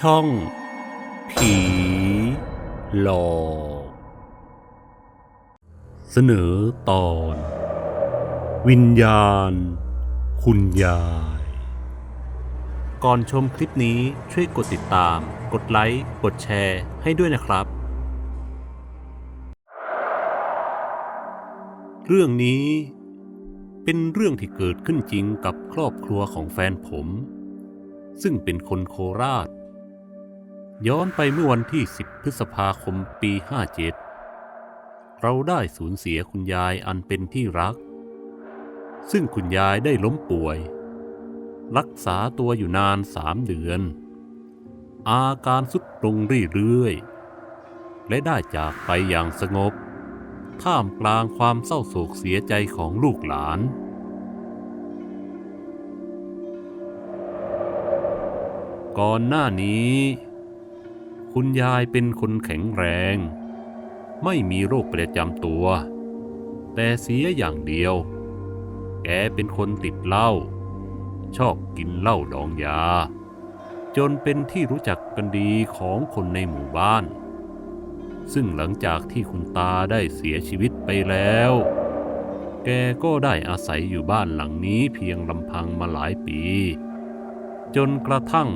ช่อง ผีหลอกเสนอตอน วิญญาณ คุณยาย ก่อนชมคลิปนี้ช่วยกดติดตาม กดไลค์ กดแชร์ให้ด้วยนะครับ เรื่องนี้เป็นเรื่องที่เกิดขึ้นจริงกับครอบครัวของแฟนผม ซึ่งเป็นคนโคราช ย้อนไปเมื่อวันที่ 10 พฤษภาคมปี 57 เราได้สูญเสียคุณยายอันเป็นที่รัก ซึ่งคุณยายได้ล้มป่วย รักษาตัวอยู่นานสามเดือน อาการสุดลงเรื่อยๆ และได้จากไปอย่างสงบ ท่ามกลางความเศร้าโศกเสียใจของลูกหลานก่อนหน้านี้ คุณยายเป็นคนแข็งแรง ไม่มีโรคประจำตัว แต่เสียอย่างเดียว แกเป็นคนติดเหล้า ชอบกินเหล้าดองยา จนเป็นที่รู้จักกันดีของคนในหมู่บ้าน ซึ่งหลังจากที่คุณตาได้เสียชีวิตไปแล้ว แกก็ได้อาศัยอยู่บ้านหลังนี้เพียงลำพังมาหลายปี จนกระทั่ง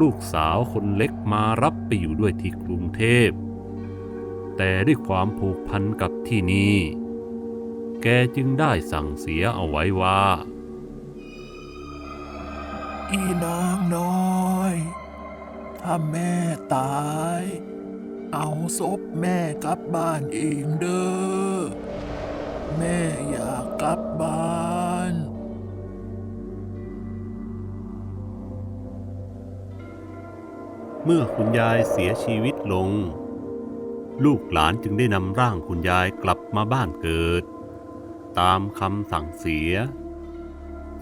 ลูกสาวคนเล็กมารับไปอยู่ด้วยที่กรุงเทพ แต่ด้วยความผูกพันกับที่นี่ แกจึงได้สั่งเสียเอาไว้ว่า อีนางน้อย ถ้าแม่ตาย เอาศพแม่กลับบ้านเองเด้อ แม่อยากกลับบ้าน เมื่อคุณยายเสียชีวิตลง ลูกหลานจึงได้นำร่างคุณยายกลับมาบ้านเกิด ตามคำสั่งเสีย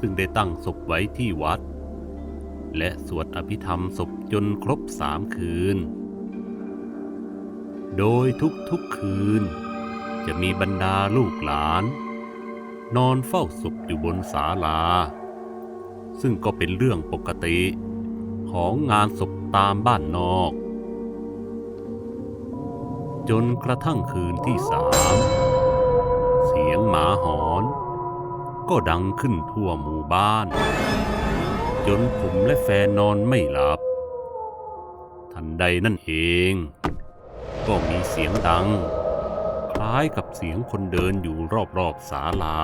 ซึ่งได้ตั้งศพไว้ที่วัด และสวดอภิธรรมศพจนครบสามคืน โดยทุกๆคืน จะมีบรรดาลูกหลาน นอนเฝ้าศพอยู่บนศาลา ซึ่งก็เป็นเรื่องปกติของงานศพ ตามบ้านนอก จนกระทั่งคืนที่สามเสียงหมาหอน ก็ดังขึ้นทั่วหมู่บ้าน จนผมและแฟนนอนไม่หลับ ทันใดนั่นเอง ก็มีเสียงดัง คล้ายกับเสียงคนเดินอยู่รอบๆศาลา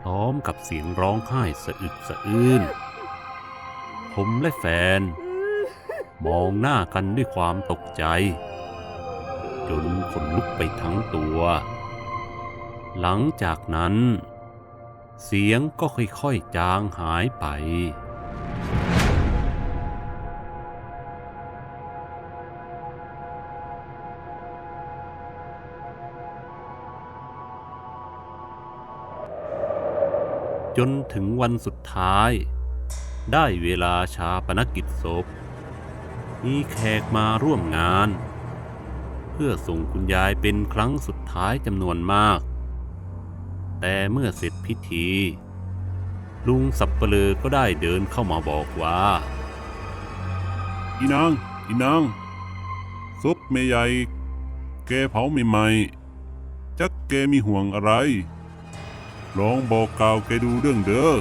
พร้อมกับเสียงร้องไห้สะอึกสะอื้น ผมและแฟน มองหน้ากันด้วยความตกใจ จนขนลุกไปทั้งตัว หลังจากนั้น เสียงก็ค่อยๆจางหายไป จนถึงวันสุดท้ายได้เวลาชาปนกิจศพ มีแขกมาร่วมงาน เพื่อส่งคุณยายเป็นครั้งสุดท้ายจำนวนมาก แต่เมื่อเสร็จพิธี ลุงสับเปลือก็ได้เดินเข้ามาบอกว่า อีนาง อีนางศพแม่ใหญ่ แกเผาใหม่ๆจักแกมีห่วงอะไร ลองบอกกล่าวแกดูเรื่องเด้อ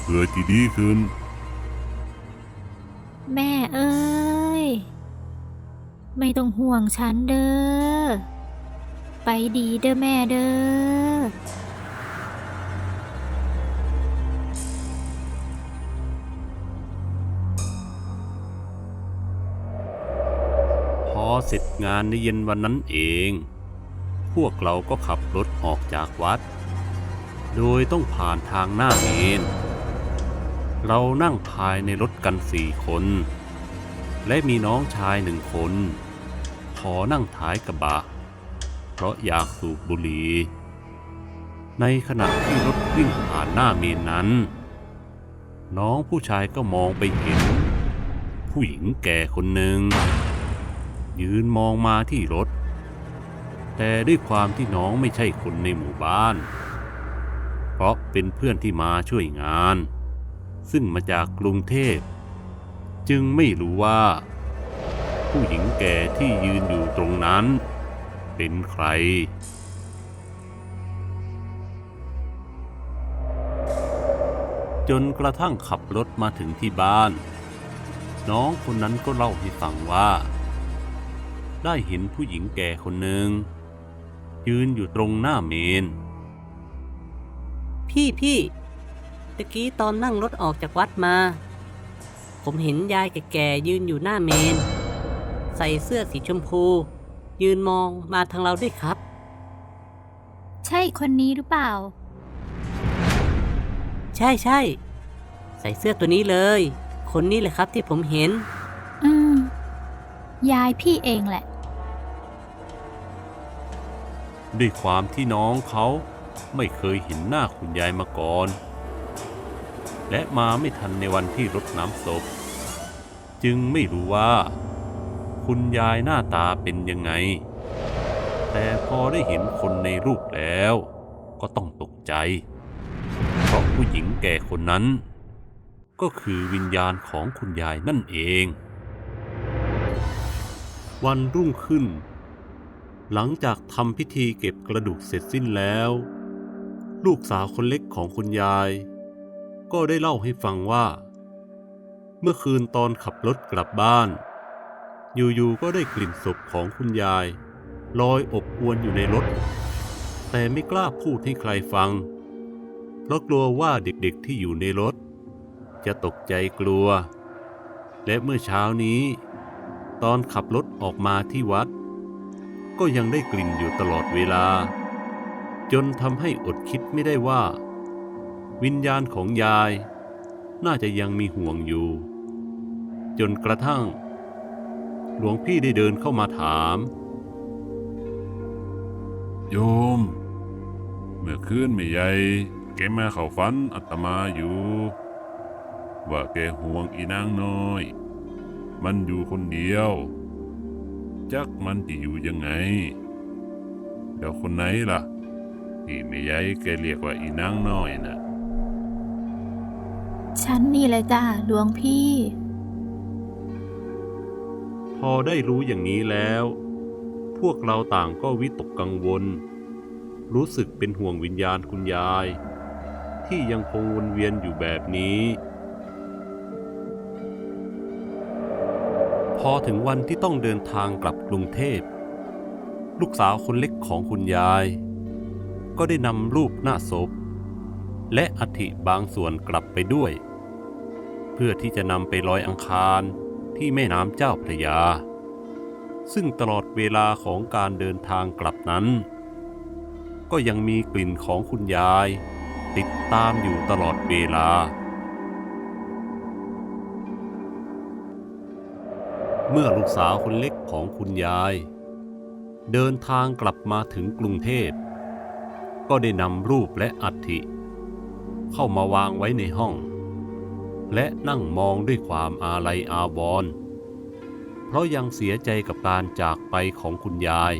เพื่อที่ดีขึ้น แม่เอ้ย ไม่ต้องห่วงฉันเด้อ ไปดีเด้อแม่เด้อ พอเสร็จงานในเย็นวันนั้นเอง พวกเราก็ขับรถออกจากวัด โดยต้องผ่านทางหน้าเมนเรานั่งภายในรถกันสี่คน และมีน้องชายหนึ่งคน ขอนั่งท้ายกระบะ เพราะอยากสูบบุหรี่ ในขณะที่รถวิ่งผ่านหน้าเมนนั้น น้องผู้ชายก็มองไปเห็น ผู้หญิงแก่คนหนึ่ง ยืนมองมาที่รถ แต่ด้วยความที่น้องไม่ใช่คนในหมู่บ้าน เพราะเป็นเพื่อนที่มาช่วยงาน ซึ่งมาจากกรุงเทพ จึงไม่รู้ว่า ผู้หญิงแก่ที่ยืนอยู่ตรงนั้น เป็นใคร จนกระทั่งขับรถมาถึงที่บ้าน น้องคนนั้นก็เล่าให้ฟังว่า ได้เห็นผู้หญิงแก่คนหนึ่ง ยืนอยู่ตรงหน้าเมน พี่พี่ตะกี้ตอนนั่งรถออกจากวัดมา ผมเห็นยายแก่ๆยืนอยู่หน้าเมน ใส่เสื้อสีชมพู ยืนมองมาทางเราด้วยครับ ใช่คนนี้หรือเปล่า ใช่ใช่ใส่เสื้อตัวนี้เลย คนนี้แหละครับที่ผมเห็น อืม ยายพี่เองแหละ ด้วยความที่น้องเขาไม่เคยเห็นหน้าคุณยายมาก่อน และมาไม่ทันในวันที่รดน้ำศพ จึงไม่รู้ว่า คุณยายหน้าตาเป็นยังไง แต่พอได้เห็นคนในรูปแล้ว ก็ต้องตกใจ เพราะผู้หญิงแก่คนนั้น ก็คือวิญญาณของคุณยายนั่นเอง วันรุ่งขึ้น หลังจากทำพิธีเก็บกระดูกเสร็จสิ้นแล้ว ลูกสาวคนเล็กของคุณยาย ก็ได้เล่าให้ฟังว่า เมื่อคืนตอนขับรถกลับบ้าน อยู่ๆก็ได้กลิ่นศพของคุณยายลอยอบอวนอยู่ในรถ แต่ไม่กล้าพูดให้ใครฟัง เพราะกลัวว่าเด็กๆที่อยู่ในรถ จะตกใจกลัว และเมื่อเช้านี้ ตอนขับรถออกมาที่วัด ก็ยังได้กลิ่นอยู่ตลอดเวลา จนทำให้อดคิดไม่ได้ว่า วิญญาณของยาย น่าจะยังมีห่วงอยู่ จนกระทั่ง หลวงพี่ได้เดินเข้ามาถาม โยม เมื่อคืนไม่ใหญ่แกมาเข้าฝันอาตมาอยู่ ว่าแกห่วงอีนางน้อย มันอยู่คนเดียว จักมันจะอยู่ยังไงเดี๋ยวคนไหนล่ะ ที่ไม่ใหญ่แกเรียกว่าอีนางน้อยน่ะฉันนี่แหละจ้าหลวงพี่ พอได้รู้อย่างนี้แล้ว พวกเราต่างก็วิตกกังวล รู้สึกเป็นห่วงวิญญาณคุณยาย ที่ยังคงวนเวียนอยู่แบบนี้ พอถึงวันที่ต้องเดินทางกลับกรุงเทพ ลูกสาวคนเล็กของคุณยาย ก็ได้นำรูปหน้าศพ และอัฐิบางส่วนกลับไปด้วย เพื่อที่จะนำไปลอยอังคาร ที่แม่น้ำเจ้าพระยา ซึ่งตลอดเวลาของการเดินทางกลับนั้น ก็ยังมีกลิ่นของคุณยาย ติดตามอยู่ตลอดเวลา เมื่อลูกสาวคนเล็กของคุณยาย เดินทางกลับมาถึงกรุงเทพก็ได้นำรูปและอัฐิ เข้ามาวางไว้ในห้อง และนั่งมองด้วยความอาลัยอาวรณ์เพราะยังเสียใจกับการจากไปของคุณยาย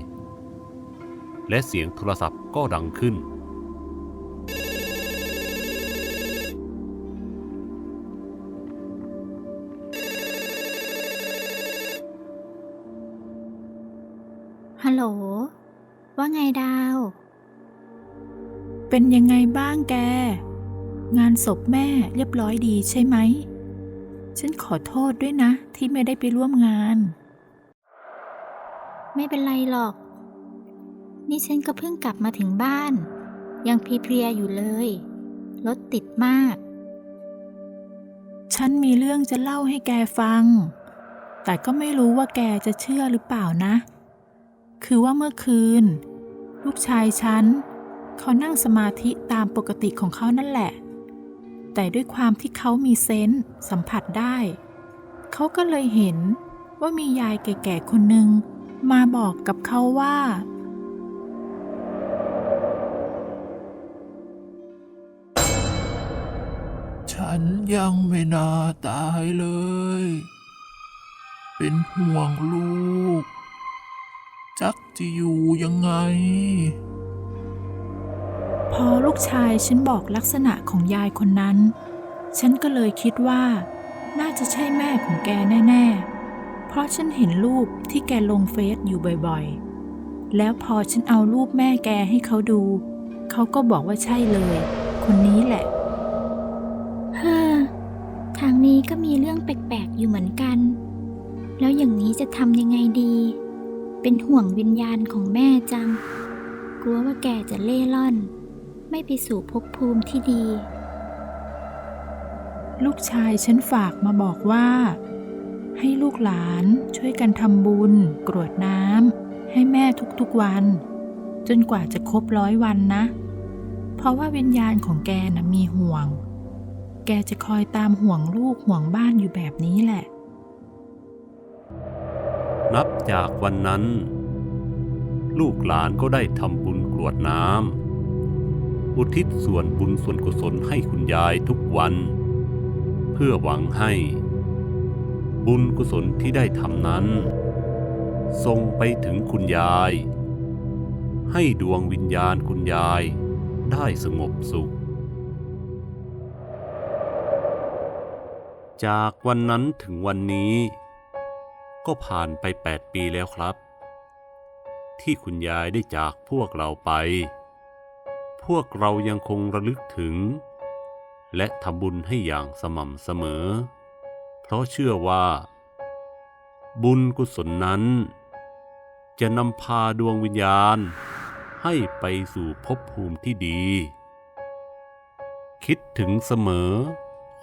และเสียงโทรศัพท์ก็ดังขึ้น ฮัลโหล ว่าไงดาว เป็นยังไงบ้างแก งานศพแม่เรียบร้อยดีใช่ไหม ฉันขอโทษด้วยนะ ที่ไม่ได้ไปร่วมงาน ไม่เป็นไรหรอก นี่ฉันก็เพิ่งกลับมาถึงบ้าน ยังเพลียๆอยู่เลย รถติดมาก ฉันมีเรื่องจะเล่าให้แกฟัง แต่ก็ไม่รู้ว่าแกจะเชื่อหรือเปล่านะ คือว่าเมื่อคืน ลูกชายฉันเขานั่งสมาธิตามปกติของเขานั่นแหละ แต่ด้วยความที่เขามีเซนส์สัมผัสได้ เขาก็เลยเห็นว่ามียายแก่ๆคนหนึ่งมาบอกกับเขาว่า ฉันยังไม่น่าตายเลย เป็นห่วงลูก จักจะอยู่ยังไง พอลูกชายฉันบอกลักษณะของยายคนนั้น ฉันก็เลยคิดว่า น่าจะใช่แม่ของแกแน่ ๆ เพราะฉันเห็นรูปที่แกลงเฟซอยู่บ่อยๆ แล้วพอฉันเอารูปแม่แกให้เขาดู เขาก็บอกว่าใช่เลย คนนี้แหละเฮ้อทางนี้ก็มีเรื่องแปลกๆ อยู่เหมือนกัน แล้วอย่างนี้จะทำยังไงดี เป็นห่วงวิญญาณของแม่จัง กลัวว่าแกจะเล่ร่อน ไม่ไปสู่ภพภูมิที่ดี ลูกชายฉันฝากมาบอกว่า ให้ลูกหลานช่วยกันทำบุญ กรวดน้ำให้แม่ทุกๆวัน จนกว่าจะครบร้อยวันนะ เพราะว่าวิญญาณของแกนะมีห่วง แกจะคอยตามห่วงลูกห่วงบ้านอยู่แบบนี้แหละ นับจากวันนั้น ลูกหลานก็ได้ทำบุญกรวดน้ำ อุทิศส่วนบุญส่วนกุศลให้คุณยายทุกวัน เพื่อหวังให้ บุญกุศลที่ได้ทำนั้นส่งไปถึงคุณยาย ให้ดวงวิญญาณคุณยายได้สงบสุข จากวันนั้นถึงวันนี้ ก็ผ่านไปแปดปีแล้วครับ ที่คุณยายได้จากพวกเราไป พวกเรายังคงระลึกถึง และทำบุญให้อย่างสม่ำเสมอ เพราะเชื่อว่า บุญกุศลนั้น จะนำพาดวงวิญญาณ ให้ไปสู่ภพภูมิที่ดี คิดถึงเสมอ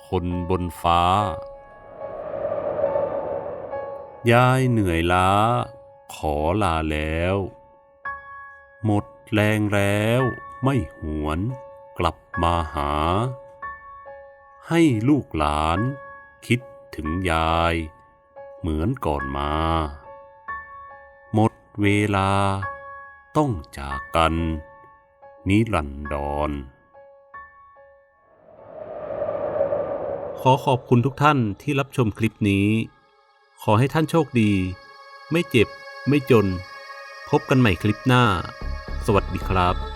คนบนฟ้า ยายเหนื่อยล้า ขอลาแล้ว หมดแรงแล้ว ไม่หวนกลับมาหา ให้ลูกหลานคิดถึงยาย เหมือนก่อนมา หมดเวลาต้องจากกัน นิรันดรขอขอบคุณทุกท่านที่รับชมคลิปนี้ ขอให้ท่านโชคดี ไม่เจ็บ ไม่จน พบกันใหม่คลิปหน้า สวัสดีครับ